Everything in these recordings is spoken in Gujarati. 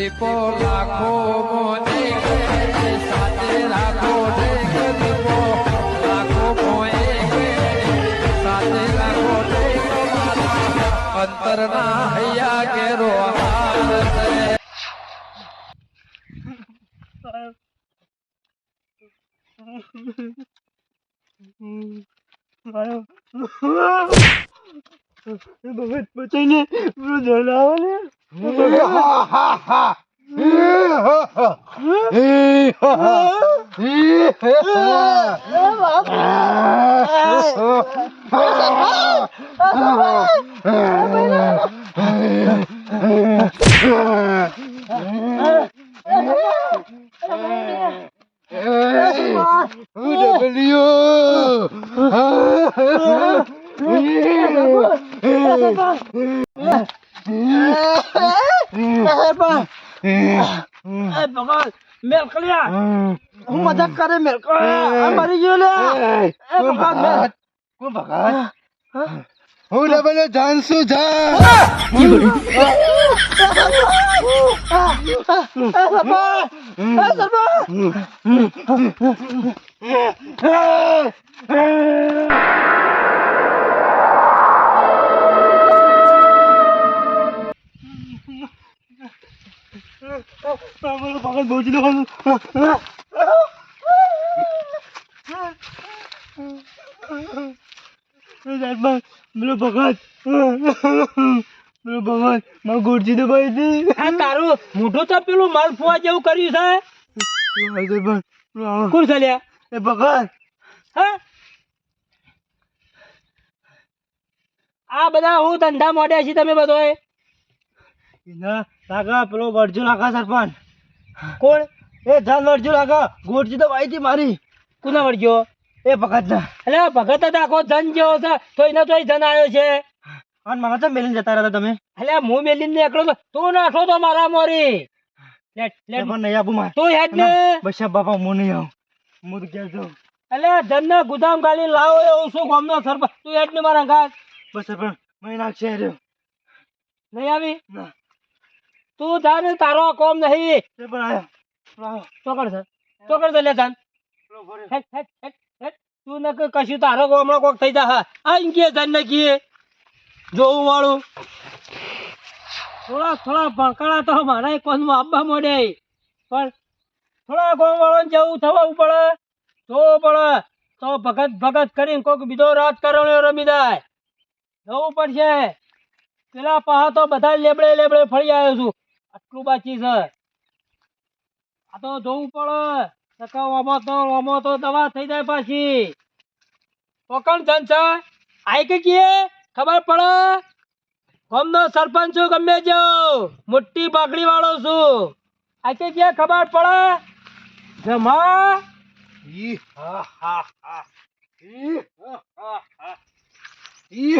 દીપો લાખો મોને સાથે રાખો ઢેક દીપો લાખો મોએ સાથે રાખો ઢેક મારા અંતરના હૈયા કેરો હાર છે ભગત બચાઈને પેલો જણાવો ને મેલકલિયા હું મજાક કરે મેલ મરી ગયો લે એ ભગત કોણ ભગત હું ડબલ જાનસુ જા ભગત બહુ જ મેલો ભગત મેલો ભગત મારું ગુરજી તો ભાઈ હતી. આ તારું મોઢું તો પેલું માલ ફુવા જેવું કર્યું છે. કોણ ચાલ્યા એ ભગત હા? આ બધા હું ધંધા મોડ્યા છે તમે બધો એના લાગા પેલો વરજુ લાગા સરપંચ. કોણ? એ જાન વરજુ લાગા ગુરજી તો ભાઈ હતી મારી. કુના વળગ્યો? એ ભગત ના એટલે ભગત જ આખો ધન જેવો છે. તો એનો તો ધન આવ્યો છે. અને મને તો મેલીને જતા રહ્યા તમે. એટલે હું મેલીને નીકળો તો તું નાખો તો મારા મોરી. લેટ લેટ પણ નહીં આપું મારે. તું હેડ ને. બસ બાપા હું નહીં આવું. હું તો ઘેર જાઉં એટલે ધન ને ગુદામ ગાલી લાવો એવું શું ગામનો સરપંચ? તું હેડ ને મારા બસ સરપંચ મહિના છે રહ્યો નહીં આવી? ના. તું જા ને તારો કોમ નહીં. ચોકડ છે. ચોકડ છે લે જાન તું ન કશું તારો હમણાં કોક થઈ જા આ કે જાન ને કીએ જોવું વાળું. થોડા થોડા ભણકાણા તો મારા કોનમાં આપવા મોડે પણ થોડા ગોમ વાળો જવું થવું પડે. જોવું પડે. તો ભગત ભગત કરીને કોક બીજો રાજકારણીઓ રમી જાય. જવું પડશે. પેલા પહા તો બધા લેબડે લેબડે ફરી આવ્યો છું. આટલું બાકી છે. આ તો જોવું પડે. તો દવા થઈ જાય પાછી. કોકણ જન છે? આઈ ખબર પડે? ગામનો ગમે જો. મોટી પાકડી વાળો છું. આ કે ખબર પડે? જમા? ઈ હા હા હા. ઈ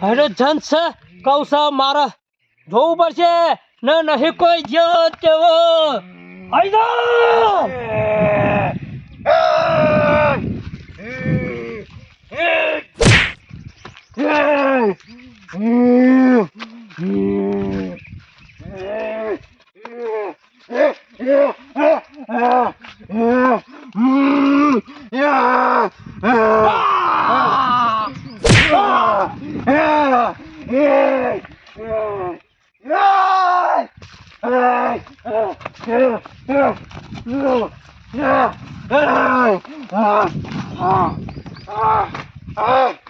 હરો જન છે કહું છે જોવું પડશે ને નહીં કોઈ જ્યો તેવો આઈ Yeah. Ah!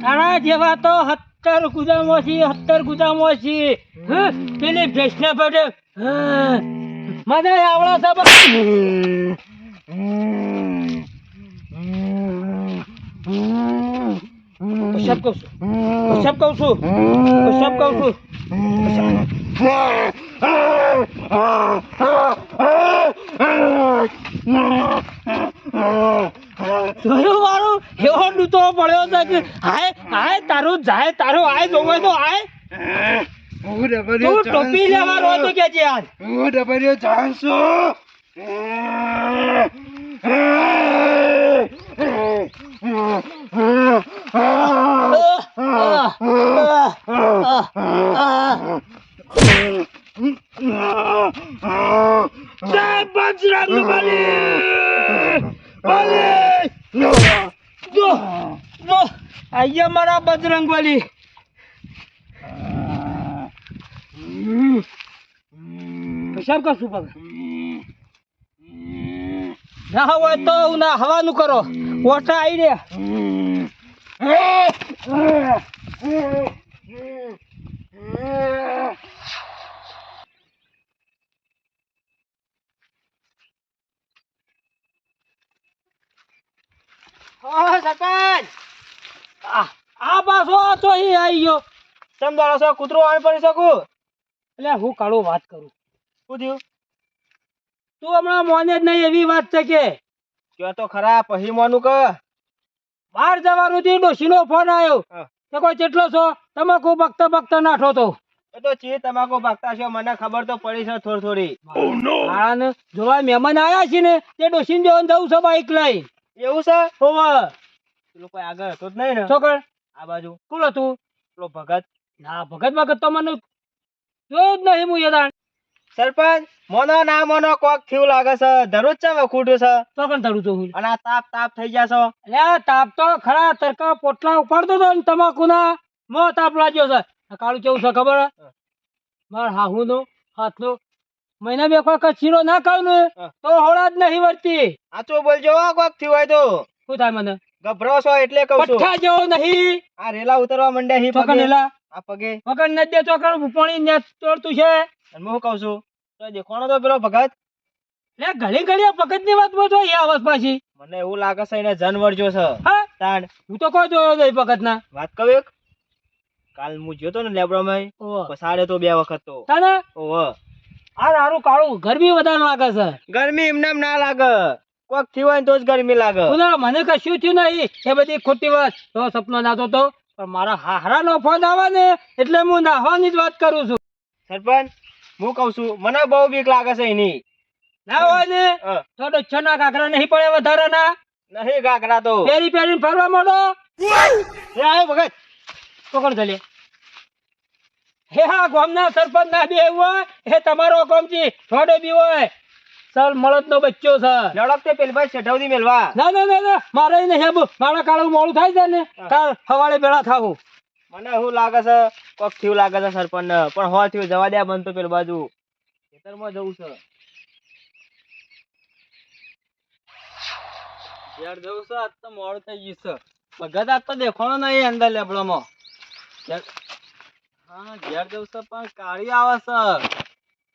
તારા જેવા તો સત્તર ગુદામો છીએ સત્તર ગુદામો છીએ? પેલી ભેંસના પડે હં. મને આવડા કશાપ કહું છું. કહું છું. કહું છું. જોયું મારું એવો ડૂતો પડ્યો છે કે, હાય હાય, તારું જાય, તારું આય, જોવે તો આય. હું ડબલ્યુ તું ટોપી લેવાનો હતો કે છે આજ હું ડબલ્યુ ચાન્સું જય બજરંગ બલી બલી જો જો અહીંયા મારા બજરંગ બલી પેશાબ કરશું પગ ના હોય તો ના હવાનું કરો. ઓટા આવી રે આ આ પાછો તો અહીં આવી ગયો. તમ દાડો કૂતરો આવી પડી શકું? એટલે હું કાળું વાત કરું. શું થયું તું હમણાં મોને જ નહીં એવી વાત છે કે? કયો તો ખરા પછી મોનું કે બહાર જવાનું થી ડોશીનો ફોન આવ્યો. હા. કોઈ કેટલો છો? તમાકુ બકતા બકતા નાઠો તો. એ તો ચી તમાકુ ભાગતા છો મને ખબર તો પડી છે થોડી થોડી. અને જોવા મહેમાન આવ્યા છે ને તે ડોશીને જવાનું જવું છે બાઈક લઈ એવું છે? હોવા. પેલો કોઈ આગળ હતો જ નહીં ને? છોકર. આ બાજુ. કોણ હતું? પેલો ભગત. ના ભગત ભગત તો મને જોયું જ નહીં હું યદાણ. સરપંચ મોનો ના મોનો કોક થયું લાગે છે. ધરું છે વખૂટું છે. ચોકન તળું છું હું અને આ તાપ તાપ થઈ ગયા છો. એટલે તાપ તો ખરા તરકા પોટલા ઉપાડતો હતો ને તમાકુના. મો તાપ લાગ્યો છે. કાળું કેવું છે ખબર? માર હાથ હાથનો. મહિના બે કોઈ ચીરો ના ખાવ ને તો હોળા જ નહીં વર્તી આચો બોલજો આ કોક થયું હોય તો. શું થાય મને? ગભરો છો એટલે કહું છું. પઠ્ઠા જેવો નહીં. આ રેલા ઉતરવા માંડ્યા હી એલા આ પગે. વગર ન દે ચોકન પાણી ને તોડતું છે. અને હું કહું છું? તો દેખવાનો તો પેલો ભગત. લે ઘણી ઘણી ભગતની વાત બોલતો એ આવસ પાછી. મને એવું લાગે છે એને જનવર જો છે. તાણ. હું તો કોઈ જોયો નહીં ભગત ના વાત કહું એક? કાલ હું જોયો તો ને લેબડામાં પસાડે તો બે વખત તો. તાને ઓહ. આ તારું કાળું ગરમી વધારે લાગે છે. ગરમી એમને એમ ના લાગે. કોક થયું હોય તો જ ગરમી લાગે. મને કશું થયું નહીં. એ બધી ખોટી વાત. તો સપનો નાતો તો. પણ મારા હાહરાનો ફોન આવે ને એટલે હું નાહવાની જ વાત કરું છું. સરપંચ હું કઉ છું મને બહુ બીક લાગે છે એની. ના હોય ને. તો ડોચ્છો ના કાકરા નહીં પડે વધારે ના નહીં ગાગરા તો. પેરી પેરી ફરવા માંડો? આયો ભગત. પકડ ચાલે? હે હા ગામના સરપંચ ના બે હોય? હે તમારો ગોમ છે થોડો બી હોય. સર મળત નો બચ્ચો છે લડક તે ભાઈ શેઠવદી મેલવા ના ના ના ના મારે નહીં હેબ. મારા કાળું મોડું થાય છે ને કાલ સવારે બેળા થાવું મને શું લાગે છે? કોક થયું લાગે છે સરપંચ. પણ હો થયું જવા દે બનતો પેલ બાજુ. ખેતરમાં જવું છે. ઘેર જવું છે આજ તો મોડું થઈ ગયું છે. ભગત આજ તો દેખાણો નહીં અંદર લેબડામાં. હા ઘેર જવું છે પણ કાળી આવે છે.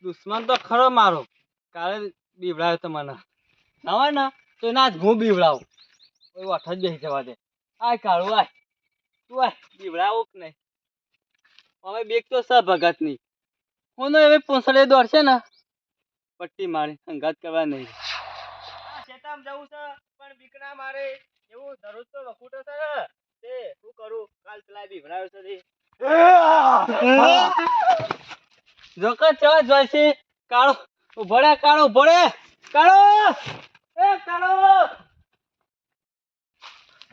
દુશ્મન તો ખરો મારો. કાલે બીવડાવ્યો તમારા મને. ના હોય ને તો ના જ હું બીવડાવું. કોઈ વઠ જ બેસી જવા દે. આય કાળું આય. તું આય બીવડાવું કે નહીં? હવે બેગ તો છે ભગતની. હું હવે પૂંછડે દોડશે ને. પટ્ટી મારી સંઘાત કરવા નહીં. આ શેતામાં જવું છે પણ બીકના મારે એવું દરરોજ તો વખૂટો છે ને. તે શું કરું? કાલ પેલા બી ભરાયો છે તે. જો કે કાળો રે કાળો ભળે કાળો! એ કાળો!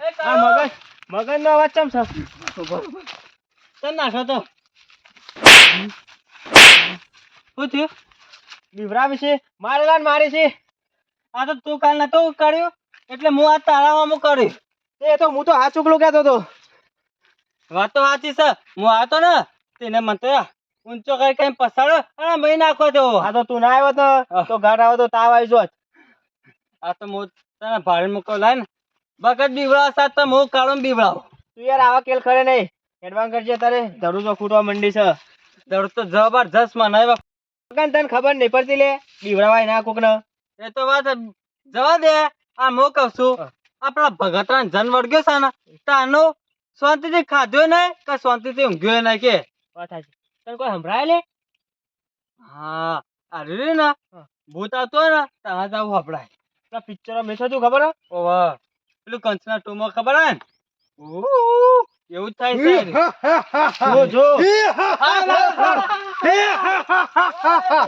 એ કાળો! મગજ મગજ નો અવાજ ચમ તન નાખો તો. શું થયું? બીવરા વિશે મારેલા મારી છે. આ તો તું કાલ નતો કર્યું એટલે હું આ તારામાં કર્યું એ તો હું તો આ ચૂકલું કહેતો હતો. વાત તો સાચી છે હું આવતો ને તેને મને તો ઊંચો કરી કઈ પસાડો? અને મહી નાખો તો આ તો તું ના આવ્યો તો તો ઘર આવ્યો તો તાવ આવી જો. આ તો મો તને ભાડે મૂકો લાય ને. બગત બીવડાવ સાથ તો હું કાળો બીવડાવ. તું યાર આવા કેલ ખરે નહીં. એડવાન કરજે તારે. ધરું તો ખૂટવા મંડી છે. ધરું તો જબરજસ્ત મનાય મગન તને ખબર નહીં પડતી લે. બીવડાવાય ના કોક ને એ તો વાત જવા દે. આ મો કહું છું આપણા ભગતરા જન વળગ્યો છે ને તાનો શાંતિથી ખાધ્યો નહીં કે શાંતિથી ઊંઘ્યો નહીં કે? વાત સાચી. તને કોઈ સંભળાય લે હા અરે ને ભૂત આવતો ને ત્યાં જવું સંભળાય પેલા પિક્ચર મેં તું ખબર હે? ઓવા પેલું કંચના ટુમાં ખબર હે ને એવું જ થાય છે જો જો હા, હા, હા.